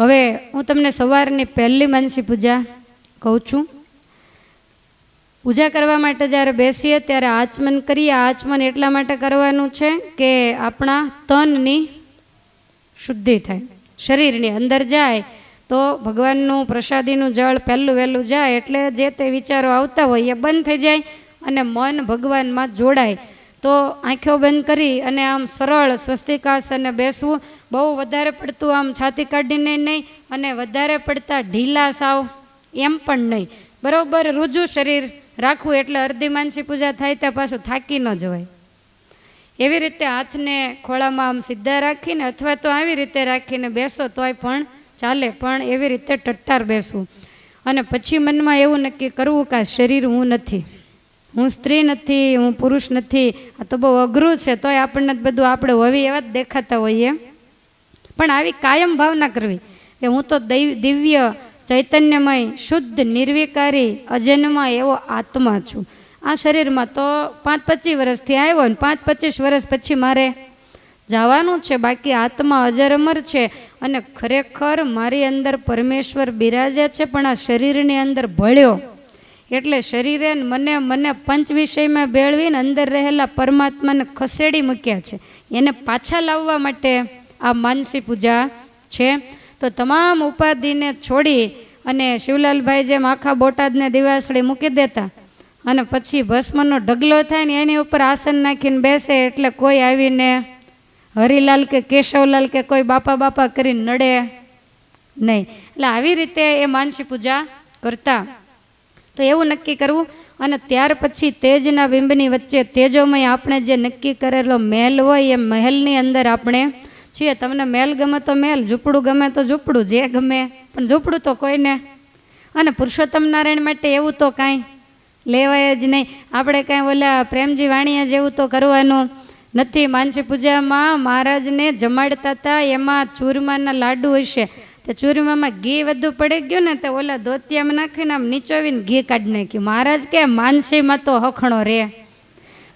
હવે હું તમને સવારની પહેલી માનસી પૂજા કહું છું. પૂજા કરવા માટે જ્યારે બેસીએ ત્યારે આચમન કરીએ. આચમન એટલા માટે કરવાનું છે કે આપણા તનની શુદ્ધિ થાય. શરીરની અંદર જાય તો ભગવાનનું પ્રસાદીનું જળ પહેલું વહેલું જાય. એટલે જે તે વિચારો આવતા હોય એ બંધ થઈ જાય અને મન ભગવાનમાં જોડાય. તો આંખો બંધ કરી અને આમ સરળ સ્વસ્તિકાસને બેસવું બહુ વધારે પડતું આમ છાતી કાઢીને નહીં અને વધારે પડતા ઢીલા સાવ એમ પણ નહીં. બરાબર રૂજુ શરીર રાખવું એટલે અડધી માનસી પૂજા થાય ત્યાં પાછું થાકી ન જવાય. એવી રીતે હાથને ખોળામાં આમ સીધા રાખીને અથવા તો આવી રીતે રાખીને બેસો તોય પણ ચાલે, પણ એવી રીતે ટટ્ટાર બેસવું. અને પછી મનમાં એવું નક્કી કરવું કે આ શરીર હું નથી. હું સ્ત્રી નથી, હું પુરુષ નથી. આ તો બહુ અઘરું છે, તોય આપણને બધું આપણે હોવી એવા જ દેખાતા હોઈએ. પણ આવી કાયમ ભાવના કરવી કે હું તો દૈવ, દિવ્ય, ચૈતન્યમય, શુદ્ધ, નિર્વિકારી અજન્મા એવો આત્મા છું. આ શરીરમાં તો પાંચ પચીસ વર્ષથી આવ્યો ને પાંચ પચીસ વર્ષ પછી મારે જવાનું છે, બાકી આત્મા અજર અમર છે અને ખરેખર મારી અંદર પરમેશ્વર બિરાજે છે, પણ આ શરીરની અંદર ભળ્યો. એટલે શરીરે મને મને પંચ વિષયમાં ભેળવીને અંદર રહેલા પરમાત્માને ખસેડી મૂક્યા છે. એને પાછા લાવવા માટે આ માનસી પૂજા છે. તો તમામ ઉપાધિને છોડી અને શિવલાલભાઈ જેમ આખા બોટાદને દિવાસળી મૂકી દેતા અને પછી ભસ્મનો ઢગલો થાય ને એની ઉપર આસન નાખીને બેસે એટલે કોઈ આવીને હરિલાલ કે કેશવલાલ કે કોઈ બાપા બાપા કરીને નડે નહીં. એટલે આવી રીતે એ માનસી પૂજા કરતા. તો એવું નક્કી કરવું અને ત્યાર પછી તેજના બિંબની વચ્ચે તેજોમય આપણે જે નક્કી કરેલો મહેલ હોય એ મહેલની અંદર આપણે છીએ, તમને મેલ ગમે તો મેલ, ઝૂંપડું ગમે તો ઝૂંપડું, જે ગમે. પણ ઝૂંપડું તો કોઈને. અને પુરુષોત્તમ નારાયણ માટે એવું તો કાંઈ લેવાય જ નહીં. આપણે કાંઈ ઓલા પ્રેમજી વાણીએ જેવું તો કરવાનું નથી. માનસી પૂજામાં મહારાજને જમાડતા હતા, એમાં ચૂરમાના લાડુ હશે. તો ચૂરમામાં ઘી વધુ પડી ગયું ને, તો ઓલા ધોતિયામાં નાખીને આમ નીચોવીને ઘી કાઢી નાખ્યું. મહારાજ કે, માનસીમાં તો હખણો રે.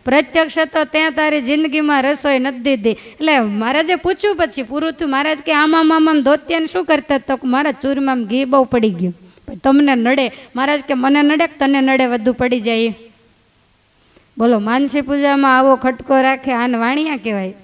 પ્રત્યક્ષ તો ત્યાં તારી જિંદગીમાં રસોઈ નથી દીધી. એટલે મહારાજે પૂછ્યું પછી પૂરું થયું, મહારાજ કે આમામ આમામ ધોતિયાને શું કરતા તો મારા ચૂરમાં ઘી બહુ પડી ગયું. તમને નડે. મહારાજ કે મને નડે તને નડે વધુ પડી જાય. બોલો, માનસી પૂજામાં આવો ખટકો રાખે, આને વાણિયા કહેવાય.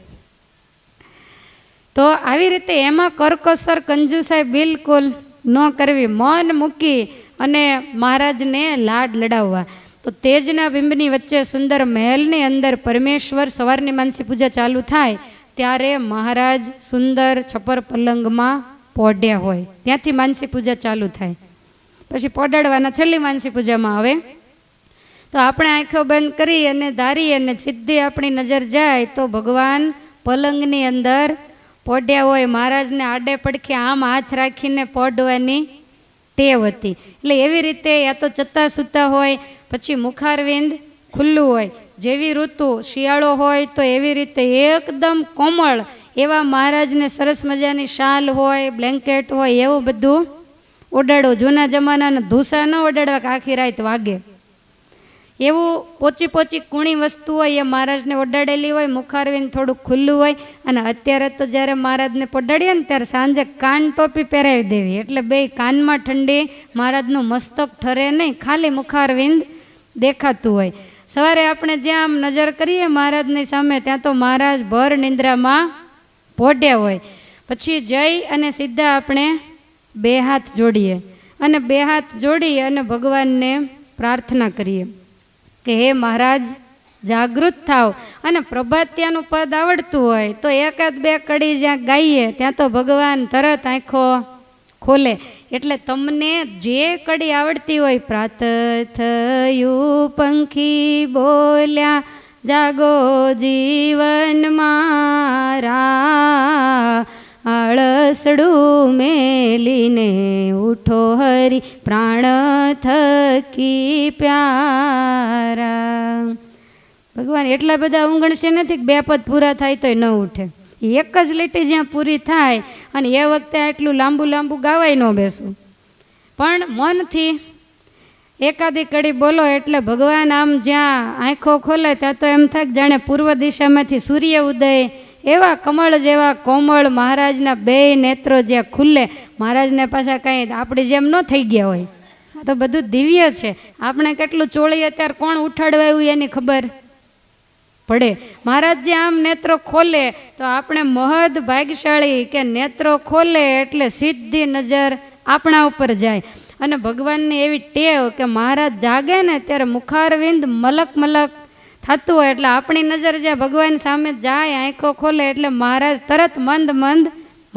તો આવી રીતે એમાં કરકસર કંજુસાઈ બિલકુલ ન કરવી. મન મૂકી અને મહારાજને લાડ લડાવવા. તો તેજના બિંબની વચ્ચે સુંદર મહેલની અંદર પરમેશ્વર સવારની માનસી પૂજા ચાલુ થાય, ત્યારે મહારાજ સુંદર છપર પલંગમાં પોઢ્યા હોય. ત્યાંથી માનસી પૂજા ચાલુ થાય. પછી પોડાડવાના છેલ્લી માનસી પૂજામાં આવે. તો આપણે આંખો બંધ કરી અને ધારી અને સીધી આપણી નજર જાય તો ભગવાન પલંગની અંદર પોઢ્યા હોય. મહારાજને આડે પડખે આમ હાથ રાખીને પોઢવાની ટેવ હતી. એટલે એવી રીતે યા તો ચત્તા સૂતા હોય પછી મુખારવિંદ ખુલ્લું હોય. જેવી ઋતુ શિયાળો હોય તો એવી રીતે એકદમ કોમળ એવા મહારાજને સરસ મજાની શાલ હોય, બ્લેન્કેટ હોય, એવું બધું ઓડાડો જૂના જમાનાના ધૂસા ન ઓડાડવા કે આખી રાત વાગે. એવું પોચી પોચી કૂણી વસ્તુ હોય એ મહારાજને ઓડાડેલી હોય મુખારવીને થોડું ખુલ્લું હોય અને અત્યારે તો જ્યારે મહારાજને પડાડીએ ને ત્યારે સાંજે કાન ટોપી પહેરાવી દેવી. એટલે બે કાનમાં ઠંડી મહારાજનું મસ્તક ઠરે નહીં. ખાલી મુખારવિંદ દેખાતું હોય. સવારે આપણે જ્યાં આમ નજર કરીએ મહારાજની સામે, ત્યાં તો મહારાજ ભર નિંદ્રામાં પોઢ્યા હોય. પછી જઈ અને સીધા આપણે બે હાથ જોડીએ અને બે હાથ જોડી અને ભગવાનને પ્રાર્થના કરીએ કે હે મહારાજ, જાગૃત થાવ અને પ્રભાત્યાનું પદ આવડતું હોય તો એકાદ બે કડી જ્યાં ગાઈએ, ત્યાં તો ભગવાન તરત આંખો ખોલે. એટલે તમને જે કડી આવડતી હોય, પ્રાત થયું પંખી બોલ્યા, જાગો જીવન મારા. આળસડું મેલીને ઉઠો હરી, પ્રાણ થકી પ્યારા. ભગવાન, એટલા બધા ઊંઘણ છે નથી કે બે પદ પૂરા થાય તોય ન ઉઠે. એક જ લીટી જ્યાં પૂરી થાય અને એ વખતે આટલું લાંબુ લાંબુ ગાવાય ન બેસું. પણ મનથી એકાદી કડી બોલો એટલે ભગવાન આમ જ્યાં આંખો ખોલે ત્યાં તો એમ થાય જાણે પૂર્વ દિશામાંથી સૂર્ય ઉદય, એવા કમળ જેવા કોમળ મહારાજના બે નેત્રો જ્યાં ખુલ્લે મહારાજને પાછા કાંઈ આપણી જેમ ન થઈ ગયા હોય. આ તો બધું દિવ્ય છે. આપણે કેટલું ચોળી અત્યારે કોણ ઉઠાડવા આવ્યું એની ખબર? પડે. મહારાજ જે આમ નેત્રો ખોલે, તો આપણે મહદ ભાગ્યશાળી કે નેત્રો ખોલે એટલે સીધી નજર આપણા ઉપર જાય. અને ભગવાનની એવી ટેવ કે મહારાજ જાગે ને ત્યારે મુખારવિંદ મલક મલક થતું હોય એટલે આપણી નજર જે ભગવાન સામે જાય, આંખો ખોલે એટલે મહારાજ તરત મંદ મંદ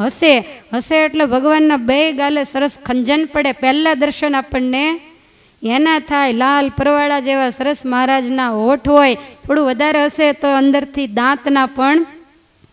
હસે. હસે એટલે ભગવાનના બે ગાલે સરસ ખંજન પડે. પહેલાં દર્શન આપણને એના થાય, લાલ પરવાળા જેવા સરસ મહારાજના હોઠ હોય, થોડું વધારે હશે તો અંદરથી દાંતના પણ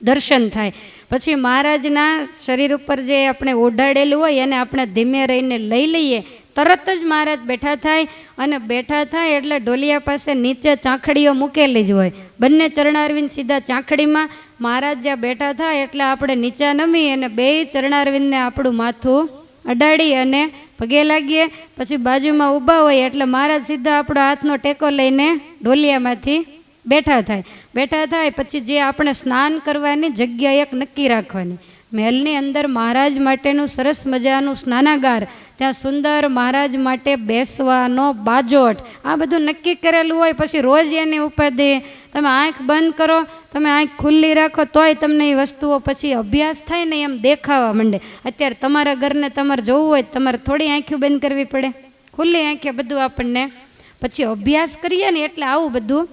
દર્શન થાય. પછી મહારાજના શરીર ઉપર જે આપણે ઓઢાડેલું હોય, એને આપણે ધીમે રહીને લઈ લઈએ. તરત જ મહારાજ બેઠા થાય અને બેઠા થાય એટલે ઢોલિયા પાસે નીચે ચાંખડીઓ મૂકેલી જ હોય. બંને ચરણારવિંદ સીધા ચાંખડીમાં મહારાજ જ્યાં બેઠા થાય એટલે આપણે નીચા નમી અને બે ચરણારવિંદને આપણું માથું અડાડી અને પગે લાગીએ. પછી બાજુમાં ઊભા હોય એટલે મહારાજ સીધા આપણો હાથનો ટેકો લઈને ઢોલિયામાંથી બેઠા થાય. બેઠા થાય પછી જે આપણે સ્નાન કરવાની જગ્યા એક નક્કી રાખવાની. મહેલની અંદર મહારાજ માટેનું સરસ મજાનું સ્નાનાગાર ત્યાં સુંદર મહારાજ માટે બેસવાનો બાજોટ. આ બધું નક્કી કરેલું હોય, પછી રોજ એની ઉપાધિ. તમે આંખ બંધ કરો, તમે આંખ ખુલ્લી રાખો, તોય તમને એ વસ્તુઓ પછી અભ્યાસ થાય ને એમ દેખાવા માંડે. અત્યારે તમારા ઘરને તમારે જોવું હોય તમારે થોડી આંખો બંધ કરવી પડે. ખુલ્લી આંખે બધું આપણને. પછી અભ્યાસ કરીએ ને એટલે આવું બધું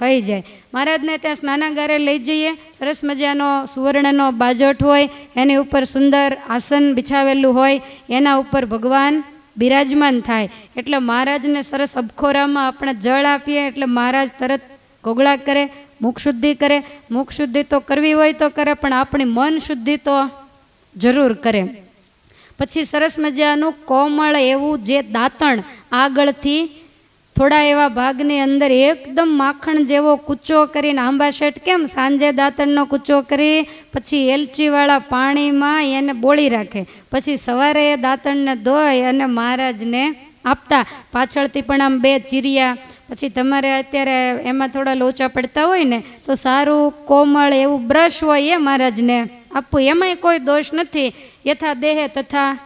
થઈ જાય. મહારાજને ત્યાં સ્નાનાગારે લઈ જઈએ. સરસ મજાનો સુવર્ણનો બાજોટ હોય, એની ઉપર સુંદર આસન બિછાવેલું હોય, એના ઉપર ભગવાન બિરાજમાન થાય. એટલે મહારાજને સરસ અબખોરામાં આપણે જળ આપીએ, એટલે મહારાજ તરત ગોગળા કરે, મુખ શુદ્ધિ કરે. મુખ શુદ્ધિ તો કરવી હોય તો કરે, પણ આપણી મન શુદ્ધિ તો જરૂર કરે. પછી સરસ મજાનું કોમળ એવું જે દાંતણ આગળથી થોડા એવા ભાગની અંદર એકદમ માખણ જેવો કૂચો કરીને આંબા શેઠ કેમ સાંજે દાંતણનો કૂચો કરી, પછી એલચીવાળા પાણીમાં એને બોળી રાખે. પછી સવારે એ દાંતણને ધોઈ અને મહારાજને આપતા. પાછળથી પણ આમ બે ચીરિયા. પછી તમારે અત્યારે એમાં થોડા લોચા પડતા હોય ને, તો સારું કોમળ એવું બ્રશ હોય એ મહારાજને આપવું. એમાંય કોઈ દોષ નથી. યથા દેહે તથા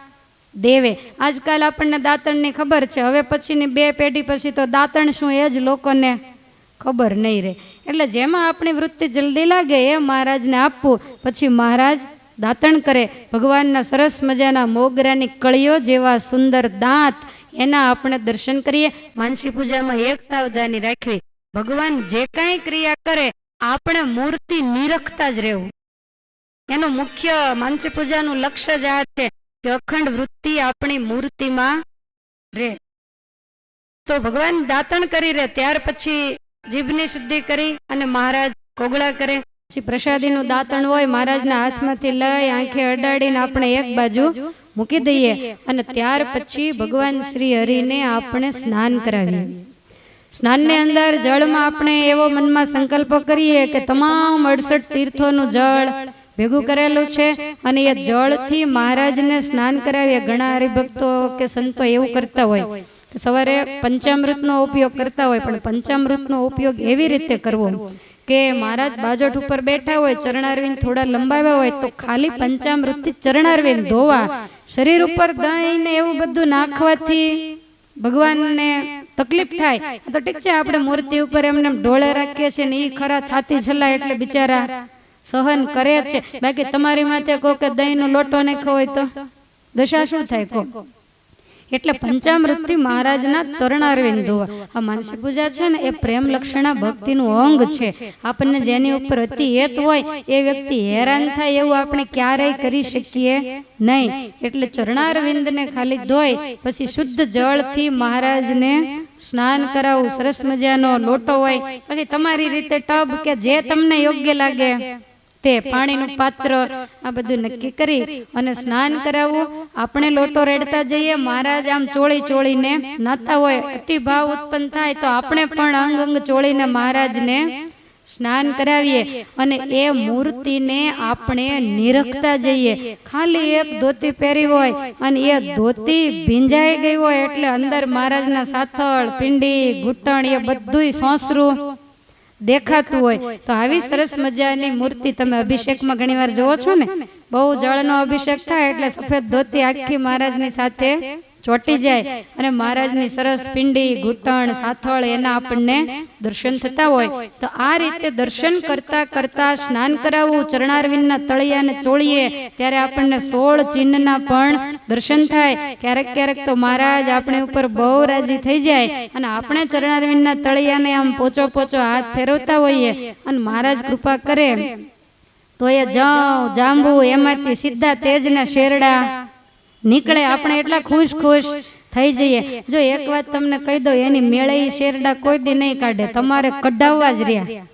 દેવે. આજકાલ આપણને દાંતણની ખબર છે. હવે પછીની બે પેઢી પછી તો દાંતણ શું એ જ લોકોને ખબર નહીં રહે. એટલે જેમાં આપણી વૃત્તિ જલ્દી લાગે એ મહારાજને આપવું. પછી મહારાજ દાંતણ કરે. ભગવાનના સરસ મજાના મોગરાની કળીઓ જેવા સુંદર દાંત એના આપણે દર્શન કરીએ. માનસી પૂજામાં એક સાવધાની રાખવી. ભગવાન જે કાંઈ ક્રિયા કરે, આપણે મૂર્તિ નિરખતા જ રહેવું. એનું મુખ્ય માનસી પૂજાનું લક્ષ્ય જ આ છે. અખંડ વૃત્તિ આપણી મૂર્તિમાં રે. તો ભગવાન દાતણ કરી રે, ત્યાર પછી જીભની શુદ્ધિ કરી અને મહારાજ કોગળા કરે. પછી પ્રસાદીનું દાંતણ હોય, મહારાજના હાથમાંથી લઈ આંખે અડાડીને આપણે એક બાજુ મૂકી દઈએ અને ત્યાર પછી ભગવાન શ્રી હરિને આપણે સ્નાન કરાવીએ. સ્નાનની અંદર જળમાં આપણે એવો મનમાં સંકલ્પ કરીએ કે તમામ અડસઠ તીર્થોનું જળ ભેગું કરેલું છે અને એ જળથી મહારાજને સ્નાન કરાવીએ ઘણા હરિભક્તો કે સંતો એવું કરતા હોય. સવારે પંચામૃતનો ઉપયોગ કરતા હોય પણ પંચામૃતનો ઉપયોગ એવી રીતે કરવો. કે મહારાજ બાજોટ ઉપર બેઠા હોય ચરણારવિંદ થોડા લંબાવ્યા હોય તો ખાલી પંચામૃતથી ચરણારવિંદ ધોવા. શરીર ઉપર દહીં ને એવું બધું નાખવાથી ભગવાનને તકલીફ થાય. તો ઠીક છે આપણે મૂર્તિ ઉપર એમને ઢોળે રાખીએ છીએ ને એ ખરા છાતી છલ્લા એટલે બિચારા સહન કરે છે. બાકી તમારી માથે કહો કે દહીંનો લોટો ને હોય તો દશા શું થાય કહો એટલે પંચામૃતથી મહારાજના ચરણારવિંદ ધોવા આ માનસિક પૂજા છે ને એ પ્રેમ લક્ષણા ભક્તિનું અંગ છે. આપણને જેની ઉપર અતિ હેત હોય એ વ્યક્તિ હેરાન થાય એવું આપણે ક્યારેય કરી શકીએ નહીં. એટલે ચરણારવિંદને ખાલી ધોઈ પછી શુદ્ધ જળથી મહારાજને સ્નાન કરાવવું સરસ મજાનો લોટો હોય. પછી તમારી રીતે ટબ કે જે તમને યોગ્ય લાગે તે પાણીનું પાત્ર આ બધું નક્કી કરી અને સ્નાન કરાવવું આપણે લોટો રેડતા જઈએ મહારાજ આમ ચોળી ચોળીને નાતા હોય. અતિ ભાવ ઉત્પન્ન થાય તો આપણે પણ અંગ અંગ ચોળીને મહારાજને સ્નાન કરાવીએ અને એ મૂર્તિને આપણે નિરખતા જઈએ. ખાલી એક ધોતી પહેરી હોય અને એ ધોતી ભીંજાઈ ગઈ હોય એટલે અંદર મહારાજના સાથળ પિંડી ઘૂંટણ એ બધુંય સોંસરું. દેખાતું હોય તો આવી સરસ મજાની મૂર્તિ તમે અભિષેકમાં ઘણીવાર જોવો છો ને? બહુ જળનો અભિષેક થાય એટલે સફેદ ધોતી આખી મહારાજની સાથે ચોટી જાય. અને મહારાજની સરસ પિંડી ઘૂંટણ સાથળ એના આપણને દર્શન થતા હોય. તો આ રીતે દર્શન કરતા કરતા સ્નાન કરાવવું ચરણારવિંદના તળિયાને ચોળીએ. ત્યારે આપણને સોળ ચિહ્નના પણ દર્શન થાય, ક્યારેક ક્યારેક તો મહારાજ આપણે ઉપર બહુ રાજી થઈ જાય અને આપણે ચરણારવિંદના તળિયાને આમ પોચો પોચો હાથ ફેરવતા હોઈએ અને મહારાજ કૃપા કરે. તો એ જવ જાંબુ એમાંથી સીધા તેજના શેરડા નીકળે, આપણે એટલા ખુશ ખુશ થઈ જઈએ. જો એક વાત તમને કહી દઉં, એની મેળે શેરડા કોઈ દી નહીં કાઢે, તમારે કઢાવવા જ રહ્યા.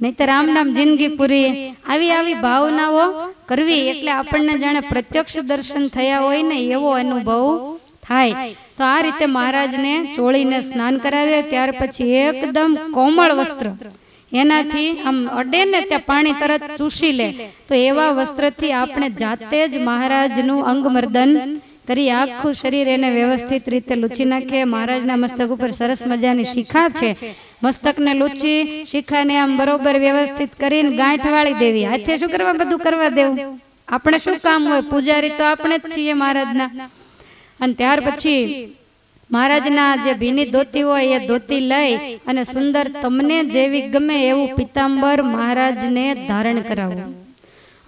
નહીતર આમ નામ જિંદગી પૂરી. આવી આવી ભાવનાઓ કરવી એટલે આપણને જાણે પ્રત્યક્ષ દર્શન થયા હોય ને એવો અનુભવ થાય. તો આ રીતે મહારાજને ચોળીને સ્નાન કરાવે ત્યાર પછી એકદમ કોમળ વસ્ત્ર. એનાથી આમ અડે ને ત્યાં પાણી તરત ચૂસી લે. તો એવા વસ્ત્રથી આપણે જાતે જ મહારાજનું અંગમર્દન કરી આખું શરીર એને વ્યવસ્થિત રીતે લૂછી નાખે. મહારાજના મસ્તક ઉપર સરસ મજાની શિખા છે. મસ્તકને લૂછી શિખાને આમ બરોબર વ્યવસ્થિત કરીને ગાંઠ વાળી દેવી. હાથે શું કરવા બધું કરવા દેવું? આપણે શું કામ હોય? પૂજારી તો આપણે જ છીએ મહારાજના. અને ત્યાર પછી મહારાજના જે ભીની ધોતી હોય એ ધોતી લઈ અને સુંદર તમને જેવી ગમે એવું પિતાંબર મહારાજને ધારણ કરાવવું.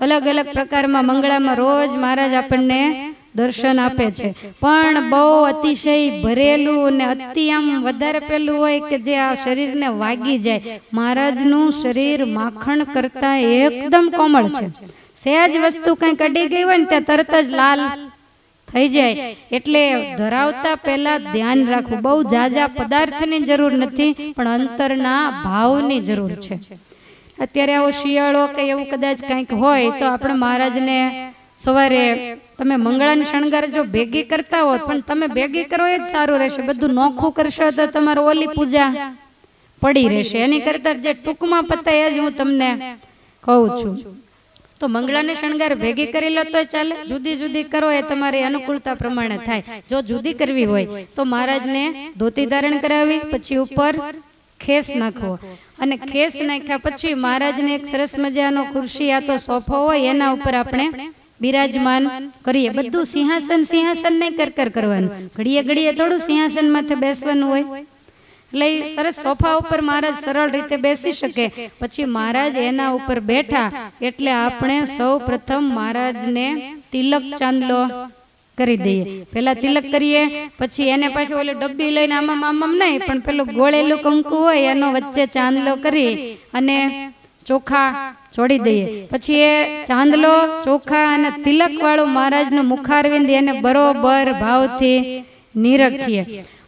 અલગ અલગ પ્રકારમાં મંગળામાં રોજ મહારાજ આપણને દર્શન આપે છે. પણ બહુ અતિશય ભરેલું અને અતિ આમ વધારે પેલું હોય કે જે આ શરીરને વાગી જાય. મહારાજનું શરીર માખણ કરતા એકદમ કોમળ છે. સહેજ વસ્તુ કંઈક કડી ગઈ હોય ને ત્યાં તરત જ લાલ થઈ જાય. એટલે ધરાવતા પહેલા ધ્યાન રાખવું. બહુ જાજા પદાર્થની જરૂર નથી પણ અંતરના ભાવની જરૂર છે. અત્યારે આવો શિયાળો કે એવું કદાચ કંઈક હોય તો આપણે મહારાજને સવારે તમે મંગળાની શણગાર જો ભેગી કરતા હોત પણ તમે ભેગી કરો એ જ સારું રહેશે. બધું નોખું કરશો તો તમારે ઓલી પૂજા પડી રહેશે. એની કરતા જે ટૂંકમાં પતાય જ હું તમને કહું છું. તો મંગળાને શણગાર ભેગી કરી લો તો ચાલે. જુદી જુદી કરો એ તમારી અનુકૂળતા પ્રમાણે થાય. જો જુદી કરવી હોય તો મહારાજને ધોતી ધારણ કરાવી પછી ઉપર ખેસ નાખવો. અને ખેસ નાખ્યા પછી મહારાજને એક સરસ મજાનો ખુરશી આ તો સોફો હોય એના ઉપર આપણે બિરાજમાન કરીએ. બધું સિંહાસન સિંહાસન નહીં કર કર કરવાનું. ઘડીએ ઘડીએ થોડું સિંહાસન માથે બેસવાનું હોય. એટલે સરસ સોફા ઉપર મહારાજ સરળ રીતે બેસી શકે. પછી મહારાજ એના ઉપર બેઠા. એટલે આપણે સૌ પ્રથમ મહારાજને તિલક ચાંદલો કરી દઈએ. પેલા તિલક કરીએ પછી એને પાછું ઓલી ડબ્બી લઈને આમામ આમામ નહીં પણ પેલું ગોળેલું કંકુ હોય એનો વચ્ચે ચાંદલો કરી અને ચોખા છોડી દઈએ. પછી એ ચાંદલો ચોખા અને તિલક વાળું મહારાજનું મુખારવિંદ એને બરોબર ભાવથી નિરખીએ.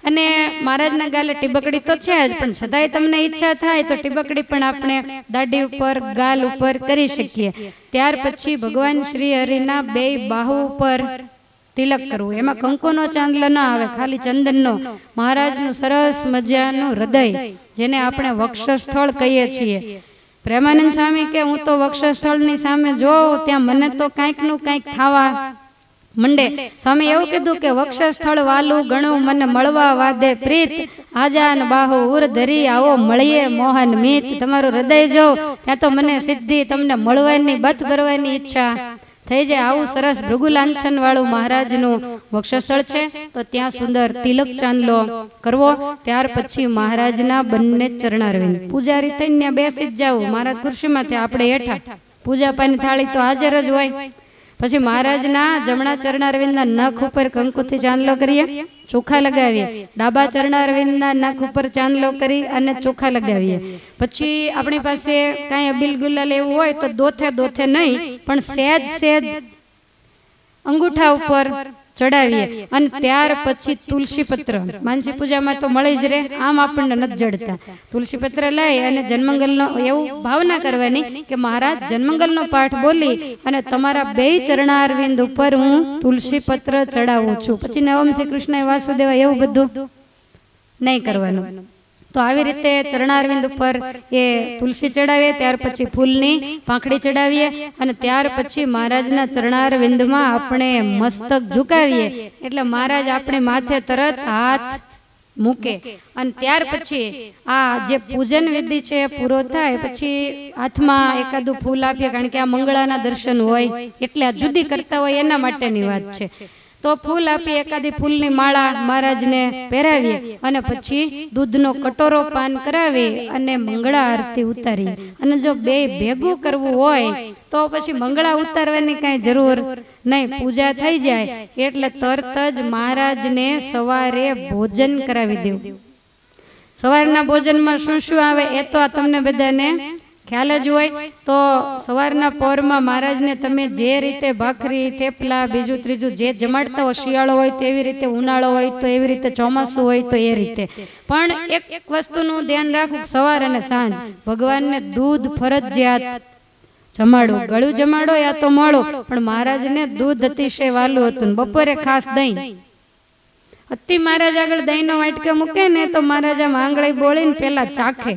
અને મહારાજના ગાલે ટીબકડી તો છે જ પણ છતાંય તમને ઈચ્છા થાય તો ટીબકડી પણ આપણે દાઢી ઉપર ગાલ ઉપર કરી શકીએ. ત્યાર પછી ભગવાન શ્રી હરિના બે બાહુ ઉપર તિલક કરવું. એમાં કંકુનો ચાંદલો ના આવે ખાલી ચંદનનો. મહારાજનું સરસ મજાનું હૃદય જેને આપણે વક્ષસ્થળ કહીએ છીએ. પ્રેમાનંદ સ્વામી કે હું તો વક્ષસ્થળની સામે જોઉં, ત્યાં મને તો કાંઈકનું કાંઈક થવા મંડે. સ્વામી એવું કીધું કે વક્ષસ્થળ વાલું ગણું મને મળવા વાદે પ્રીત. આજાન બાહુ ઉર ધરી આવો મળીએ મોહન મિત. તમારું હૃદય જો, ત્યાં તો મને સિદ્ધિ તમને મળવાની, બત ભરવાની ઈચ્છા. થઈ જાય આવું સરસ ભૃગુ લાંછન વાળું મહારાજનું વક્ષસ્થળ છે. તો ત્યાં સુંદર તિલક ચાંદલો કરવો. ત્યાર પછી મહારાજના બંને ચરણારવિંદ. પૂજારી થઈને બેસી જ જાવ મહારાજ ખુરશીમાંથી આપણે હેઠા. પૂજા પાની થાળી તો હાજર જ હોય. પછી મહારાજના જમણા ચરણારવિંદના નખ ઉપર કંકુથી ચાંદલો કરીએ ચોખા લગાવીએ ડાબા ચરણારવિંદના નખ ઉપર ચાંદલો કરી અને ચોખા લગાવીએ. પછી આપણી પાસે કાંઈ અબિલ ગુલાલ એવું હોય તો દોથે દોથે નહીં પણ સહેજ સહેજ અંગૂઠા ઉપર ચડાવીએ. અને ત્યાર પછી તુલસી પત્ર. માનસી પૂજામાં તો મળી જ રહે આમ આપણને નથી જડતા. તુલસી પત્ર લઈ અને જન્મંગલનો એવું ભાવના કરવાની કે મહારાજ જન્મંગલનો પાઠ બોલી અને તમારા બે ચરણારવિંદ ઉપર હું તુલસી પત્ર ચડાવું છું. પછી નવમ શ્રી કૃષ્ણ વાસુદેવ એવું બધું નહીં કરવાનું. તો આવી રીતે ચરણારવિંદ ઉપર એ તુલસી ચડાવીએ, ત્યાર પછી ફૂલની પાંખડી ચડાવીએ અને ત્યાર પછી મહારાજના ચરણારવિંદમાં આપણે મસ્તક ઝુકાવીએ. એટલે મહારાજ આપણે માથે તરત હાથ મૂકે. અને ત્યાર પછી આ જે પૂજન વિધિ છે પૂરો થાય, પછી હાથમાં એકાદું ફૂલ આપીએ, કારણ કે આ મંગળાના દર્શન હોય એટલે આ જુદી કરતા હોય એના માટેની વાત છે. તો ફૂલ આપી એકાદી ફૂલની માળા મહારાજને પહેરાવીએ અને પછી દૂધનો કટોરો પાન કરાવી અને મંગળા આરતી ઉતારીએ અને જો બે ભેગું કરવું હોય, તો પછી મંગળા ઉતારવાની કાંઈ જરૂર નહીં. પૂજા થઈ જાય એટલે તરત જ મહારાજને સવારે ભોજન કરાવી દેવું. સવારના ભોજનમાં શું શું આવે એ તો આ તમને બધાને ખ્યાલ જ હોય, તો સવારના પોરમાં મહારાજને તમે જે રીતે ભાખરી, થેપલા, બીજું, ત્રીજું જે જમાડતા હોય શિયાળો હોય તો એવી રીતે, ઉનાળો હોય તો એવી રીતે, ચોમાસું હોય તો એ રીતે. પણ એક વસ્તુનું ધ્યાન રાખવું સવાર અને સાંજ. ભગવાનને દૂધ, ફરજિયાત જમાડો ગળું જમાડો યા તો મળો પણ મહારાજને દૂધ અતિશય વાલું હતું. બપોરે ખાસ દહીં. અતિ મહારાજ આગળ દહીંનો વાટકે મૂકે ને તો મહારાજા આંગળી બોળીને પેલા ચાખે.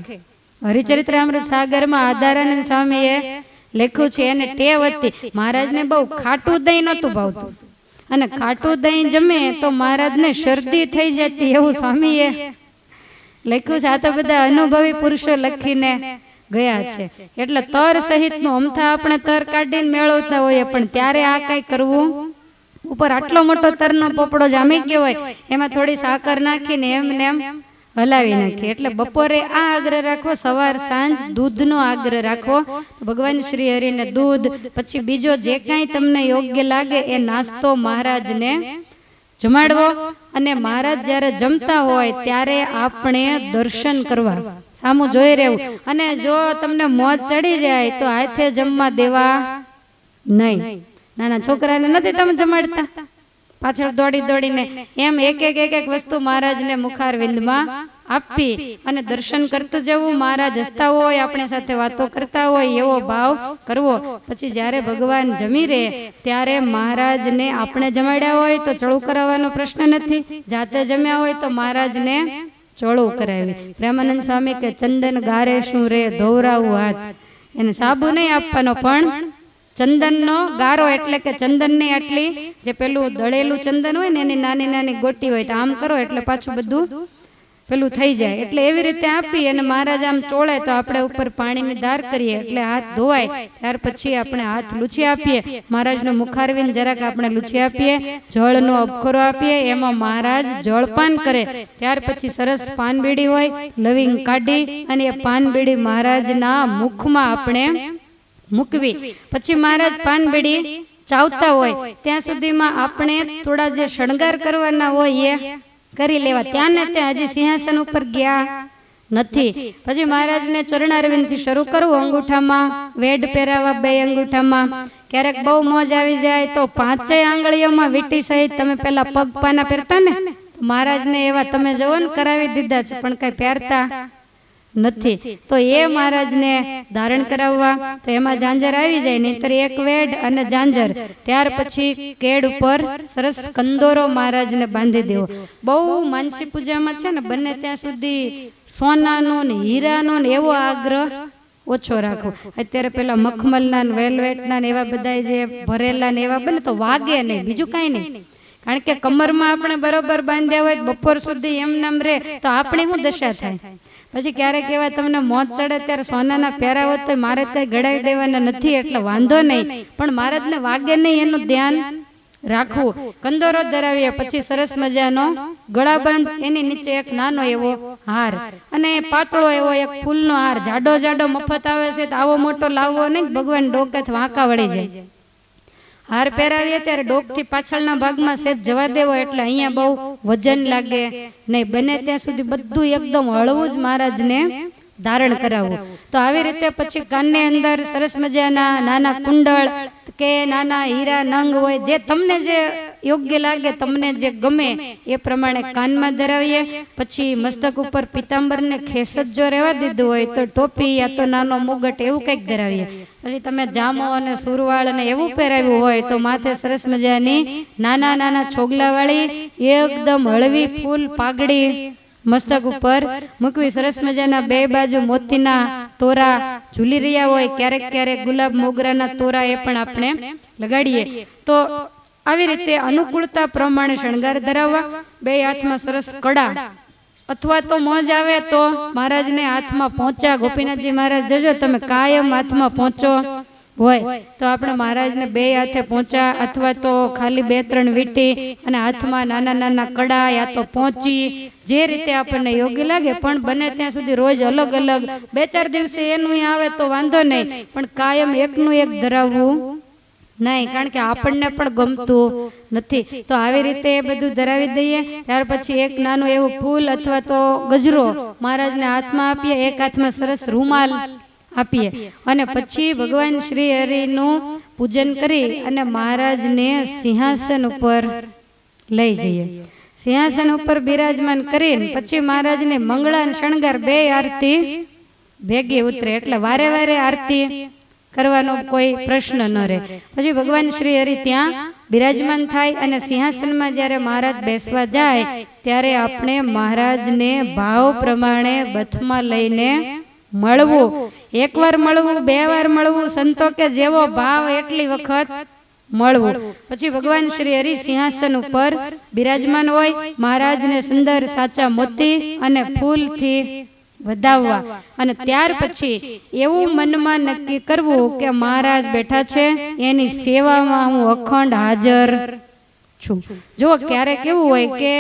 હરિચરિત્રામૃત સાગરમાં આધારાનંદ સ્વામીએ લખ્યું છે અને ટેવ હતી મહારાજને બહુ ખાટું દહીં નહોતું ભાવતું. અને ખાટું દહીં જમે તો મહારાજને શરદી થઈ જતી એવું સ્વામીએ લખ્યું છે. આ તો બધા અનુભવી પુરુષો લખીને ગયા છે. એટલે તર સહિતનું અમથા આપણે તર કાઢીને મેળવતા હોઈએ, પણ ત્યારે આ કઈ કરવું ઉપર આટલો મોટો તરનો પોપડો જામી ગયો હોય, એમાં થોડી સાકર નાખીને એમ ને એમ હલાવી નાખીએ. એટલે બપોરે આ આગ્રહ રાખો સવાર સાંજ દૂધનો આગ્રહ રાખો. ભગવાન શ્રી હરિને દૂધ પછી બીજો જે કાંઈ તમને યોગ્ય લાગે એ નાસ્તો મહારાજને જમાડવો અને મહારાજ જ્યારે જમતા હોય ત્યારે આપણે દર્શન કરવા. સામું જોઈ રહેવું. અને જો તમને મોત ચડી જાય તો હાથે જમવા દેવા નહીં. નાના છોકરાને નથી તમે જમાડતા. પાછળ દોડી દોડીને એમ એક એક એક એક વસ્તુ મહારાજને મુખારવિંદમાં આપી અને દર્શન કરતું જવું. મહારાજ હસતા હોય, આપણી સાથે વાતો કરતા હોય, એવો ભાવ કરવો. પછી જ્યારે ભગવાન જમી રહે, ત્યારે મહારાજને આપણે જમાડ્યા હોય તો ચડું કરાવવાનો પ્રશ્ન નથી. જાતે જમ્યા હોય તો મહારાજને ચોળું કરાવી. પ્રેમાનંદ સ્વામી કે, ચંદન ગારે શું રે, ધોવરાવું હાથ. એને સાબુ નહીં આપવાનો પણ ચંદનનો ગારો એટલે કે ચંદનની આટલી જે પેલું દળેલું ચંદન હોય ને એની નાની નાની ગોટી હોય તો આમ કરો એટલે પાછું બધું પેલું થઈ જાય. એટલે એવી રીતે આપી અને મહારાજ આમ ચોળે તો આપણે ઉપર પાણીની ધાર કરીએ. એટલે હાથ ધોવાય, ત્યાર પછી આપણે હાથ લૂછી આપીએ. મહારાજનો મુખારવીને જરાક આપણે લૂછી આપીએ, જળનો અબખોરો આપીએ, એમાં મહારાજ જળપાન કરે. ત્યાર પછી સરસ પાનબીડી હોય, લવિંગ કાઢી અને એ પાનબીડી મહારાજના મુખમાં આપણે મૂકવી. પછી મહારાજ પાનબીડી ચાવતા હોય. ત્યાં સુધીમાં આપણે થોડા જે શણગાર કરવાના હોય એ કરી લેવા. ત્યાં ને ત્યાં હજી સિંહાસન ઉપર ગયા નથી. પછી મહારાજને ચરણારવિંદથી શરૂ કરવું અંગૂઠામાં વેડ પહેરાવા બે અંગૂઠામાં. ક્યારેક બહુ મોજ આવી જાય તો પાંચેય આંગળીઓમાં વીટી સહિત તમે પેલા પગ પાના પહેરતા ને મહારાજને એવા તમે જવો ને કરાવી દીધા છે પણ કઈ પહેરતા નથી. તો એ મહારાજને ધારણ કરાવવા તો એમાં ઝાંઝર આવી જાય નહીતર એક વેડ અને ઝાંઝર. ત્યાર પછી કેડ ઉપર સરસ કંદોરો મહારાજને બાંધી દેવો. બહુ માનસી પૂજામાં છે ને બંને ત્યાં સુધી સોનાનો ને હીરાનો ને એવો આગ્રહ ઓછો રાખો અત્યારે પેલા મખમલના ને વેલવેટના ને એવા બધા જે ભરેલા ને એવા બને તો વાગે નહીં બીજું કાંઈ નહીં. કારણ કે કમરમાં આપણે બરોબર બાંધ્યા હોય બપોર સુધી એમ નામ રે તો આપણી શું દશા થાય. પછી ક્યારેક એવા તમને મોત ચડે ત્યારે સોનાના પહેરા હોત તો મારે કઈ ગળાવી દેવાના નથી, એટલે વાંધો નહીં. પણ મહારાજને વાગે નહીં એનું ધ્યાન રાખવું. કંદોરો ધરાવીએ પછી સરસ મજાનો ગળાબંધ, એની નીચે એક નાનો એવો હાર અને પાતળો એવો એક ફૂલનો હાર. જાડો જાડો મફત આવે છે તો આવો મોટો લાવવો નહીં ભગવાન ડોકેથી વાંકા વળી જાય. હાર પહેરાવીએ ત્યારે ડોકથી પાછળના ભાગમાં સેજ જવા દેવો એટલે અહીંયા બહુ વજન લાગે. નહીં, બને ત્યાં સુધી બધું એકદમ હળવું જ મહારાજને ધારણ કરાવવું તો આવી રીતે પછી કાનની અંદર સરસ મજાના નાના કુંડળ કે નાના હીરા નંગ હોય, જે તમને જે યોગ્ય લાગે તમને જે ગમે એ પ્રમાણે કાનમાં ધરાવીએ. પછી મસ્તક ઉપર પિતાંબરને ખેસ જ રહેવા દીધું હોય તો ટોપી યા તો નાનો મુગટ એવું કંઈક ધરાવીએ. પછી તમે જામો અને સુરવાળ અને એવું પહેરાવ્યું હોય તો માથે સરસ મજાની નાના નાના છોગલાવાળી, એકદમ હળવી ફૂલ પાઘડી મસ્તક ઉપર મૂકવી. સરસ મજાના બે બાજુ મોતીના તોરા ઝૂલી રહ્યા હોય. ક્યારેક ક્યારેક ગુલાબ મોગરાના તોરા એ પણ આપણે લગાડીએ. તો આવી રીતે અનુકૂળતા પ્રમાણે શણગાર ધરાવવા બે હાથમાં સરસ કડા અથવા તો મોજ આવે તો મહારાજને હાથમાં પહોંચ્યા. ગોપીનાથજી મહારાજ જજો તમે કાયમ હાથમાં પહોંચો. હોય. તો આપણે મહારાજને બે હાથે પહોંચ્યા અથવા તો ખાલી બે ત્રણ વીંટી અને હાથમાં નાના નાના કડા યા તો પહોંચી. જે રીતે આપણને યોગ્ય લાગે પણ બને ત્યાં સુધી રોજ અલગ અલગ. બે ચાર દિવસે એનું આવે તો વાંધો નહીં. પણ કાયમ એકનું એક ધરાવવું નહીં, કારણ કે આપણને પણ ગમતું નથી. તો આવી રીતે એ બધું ધરાવી દઈએ, ત્યાર પછી એક નાનું એવું ફૂલ અથવા તો ગજરો મહારાજને હાથમાં આપીએ, એક હાથમાં સરસ રૂમાલ આપીએ. અને પછી ભગવાન શ્રી હરિનું પૂજન કરી અને મહારાજને સિંહાસન ઉપર લઈ જઈએ. સિંહાસન ઉપર બિરાજમાન કરીને પછી મહારાજને મંગળા શણગાર બે આરતી ભેગી ઉતરે. એટલે વારે વારે આરતી કરવાનો કોઈ પ્રશ્ન ન રહે. પછી ભગવાન શ્રી હરિ ત્યાં બિરાજમાન થાય અને સિંહાસનમાં જ્યારે મહારાજ બેસવા જાય, ત્યારે આપણે મહારાજને ભાવ પ્રમાણે બથમાં લઈને મળવું. એકવાર મળવું, બે વાર મળવું, સંતો કે જેવો ભાવ એટલી વખત મળવું. પછી ભગવાન શ્રી હરિ સિંહાસન ઉપર બિરાજમાન હોય, મહારાજને સુંદર સાચા મોતી અને ફૂલથી વધાવવા. અને ત્યાર પછી એવું મનમાં નક્કી કરવું કે મહારાજ બેઠા છે એની સેવામાં હું અખંડ હાજર છું. જો ક્યારેક કેવું હોય કે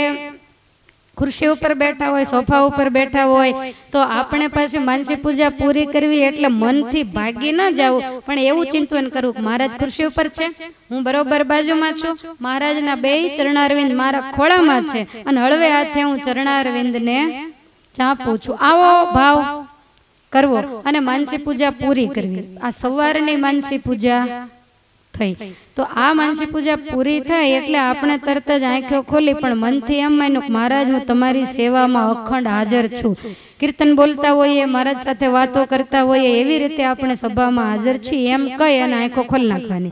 ખુરશી ઉપર બેઠા હોય સોફા ઉપર બેઠા હોય તો આપણે પાછી માનસી પૂજા પૂરી કરવી એટલે મનથી ભાગી ન જવું પણ એવું ચિંતન કરવું કે મહારાજ ખુરશી ઉપર છે હું બરોબર બાજુમાં છું. મહારાજના બે ચરણારવિંદ મારા ખોળામાં છે અને હળવે હાથે હું ચરણારવિંદને ચાપું છું આવો ભાવ કરવો. અને માનસી પૂજા પૂરી કરવી. આ સવારની માનસી પૂજા થઈ. તો આ માનસી પૂજા પૂરી થાય એટલે આપણે તરત જ આંખો ખોલી. પણ મનથી એમ માન્યું કે મહારાજ હું તમારી સેવામાં અખંડ હાજર છું. કીર્તન બોલતા હોઈએ મહારાજ સાથે વાતો કરતા હોઈએ એવી રીતે આપણે સભામાં હાજર છીએ એમ કહી અને આંખો ખોલી. નાખવાની.